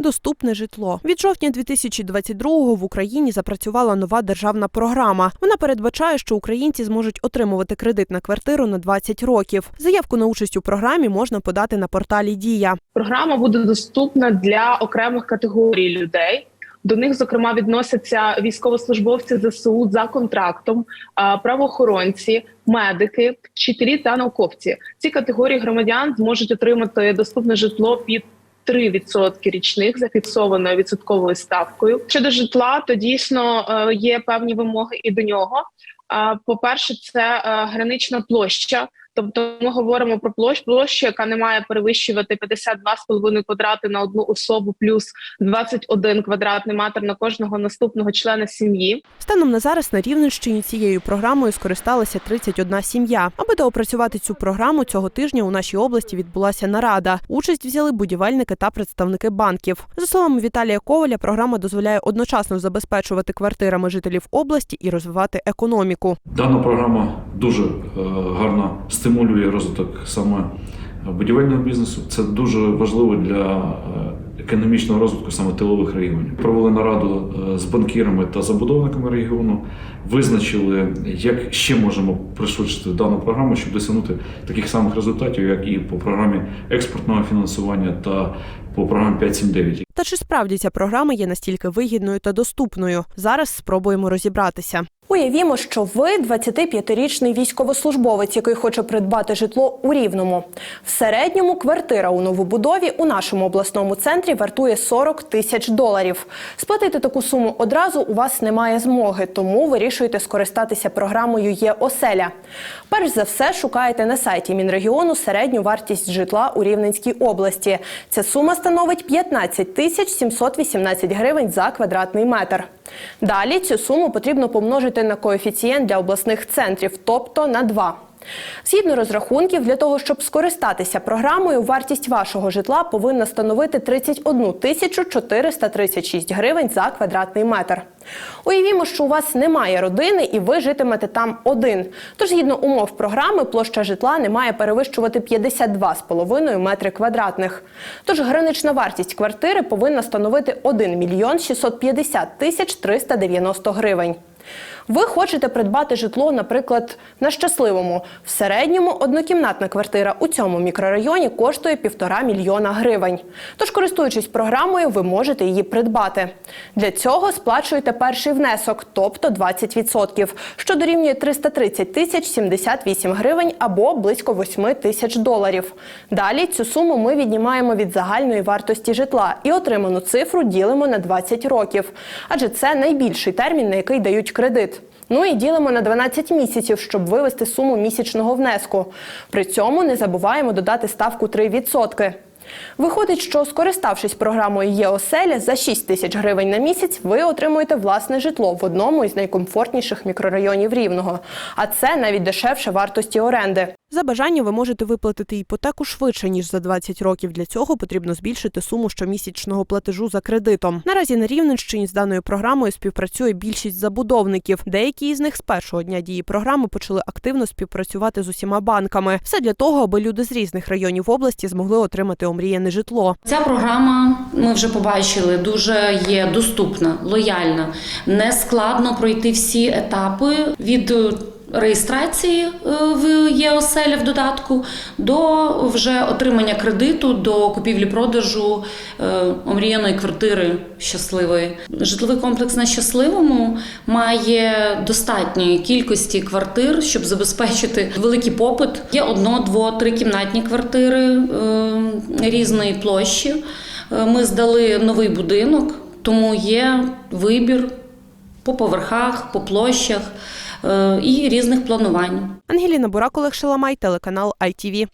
Доступне житло від жовтня 2022-го в Україні запрацювала нова державна програма. Вона передбачає, що українці зможуть отримувати кредит на квартиру на 20 років. Заявку на участь у програмі можна подати на порталі Дія. Програма буде доступна для окремих категорій людей. До них, зокрема, відносяться військовослужбовці ЗСУ за контрактом, правоохоронці, медики, вчителі та науковці. Ці категорії громадян зможуть отримати доступне житло під 3% річних за фіксованою відсотковою ставкою. Щодо житла, то дійсно е, є певні вимоги і до нього. По-перше, це е, гранична площа. Тобто ми говоримо про площу, площу, яка не має перевищувати 52,5 квадрати на одну особу, плюс 21 квадратний метр на кожного наступного члена сім'ї. Станом на зараз на Рівненщині цією програмою скористалася 31 сім'я. Аби доопрацювати цю програму цього тижня у нашій області відбулася нарада. Участь взяли будівельники та представники банків. За словами Віталія Коваля, програма дозволяє одночасно забезпечувати квартирами жителів області і розвивати економіку. Дана програма дуже е, гарно стимулює розвиток саме будівельного бізнесу. Це дуже важливо для е, економічного розвитку саме тилових регіонів. Провели нараду е, з банкірами та забудовниками регіону, визначили, як ще можемо пришвидшити дану програму, щоб досягнути таких самих результатів, як і по програмі експортного фінансування та по програмі 579. Та чи справді ця програма є настільки вигідною та доступною? Зараз спробуємо розібратися. Уявімо, що ви 25-річний військовослужбовець, який хоче придбати житло у Рівному. В середньому квартира у новобудові у нашому обласному центрі вартує 40 тисяч доларів. Сплатити таку суму одразу у вас немає змоги, тому вирішуєте скористатися програмою «Є оселя». Перш за все, шукаєте на сайті Мінрегіону середню вартість житла у Рівненській області. Ця сума становить 15 тисяч 718 гривень за квадратний метр. Далі цю суму потрібно помножити на коефіцієнт для обласних центрів, тобто на 2. Згідно розрахунків, для того, щоб скористатися програмою, вартість вашого житла повинна становити 31 тисячу 436 гривень за квадратний метр. Уявімо, що у вас немає родини і ви житимете там один. Тож, згідно умов програми, площа житла не має перевищувати 52,5 метри квадратних. Тож гранична вартість квартири повинна становити 1 мільйон 650 тисяч 390 гривень. Ви хочете придбати житло, наприклад, на щасливому. В середньому однокімнатна квартира у цьому мікрорайоні коштує півтора мільйона гривень. Тож, користуючись програмою, ви можете її придбати. Для цього сплачуєте перший внесок, тобто 20%, що дорівнює 330 тисяч 78 гривень або близько 8 тисяч доларів. Далі цю суму ми віднімаємо від загальної вартості житла і отриману цифру ділимо на 20 років, адже це найбільший термін, на який дають кредит. Ну і ділимо на 12 місяців, щоб вивести суму місячного внеску. При цьому не забуваємо додати ставку 3%. Виходить, що скориставшись програмою «Є-оселя» за 6 тисяч гривень на місяць, ви отримуєте власне житло в одному із найкомфортніших мікрорайонів Рівного. А це навіть дешевше вартості оренди. За бажанням ви можете виплатити іпотеку швидше ніж за 20 років. Для цього потрібно збільшити суму щомісячного платежу за кредитом. Наразі на Рівненщині з даною програмою співпрацює більшість забудовників. Деякі із них з першого дня дії програми почали активно співпрацювати з усіма банками. Все для того, аби люди з різних районів області змогли отримати омріяне житло. Ця програма, ми вже побачили, дуже є доступна, лояльна. Не складно пройти всі етапи від реєстрації е, в ЄОСЕЛі в додатку до вже отримання кредиту, до купівлі-продажу е, омріяної квартири щасливої. Житловий комплекс на щасливому має достатньої кількості квартир, щоб забезпечити великий попит. Є одно, дво, три кімнатні квартири е, різної площі. Ми здали новий будинок, тому є вибір по поверхах, по площах е, і різних планувань. Ангеліна Бурак, Олег Шаламай, телеканал ITV.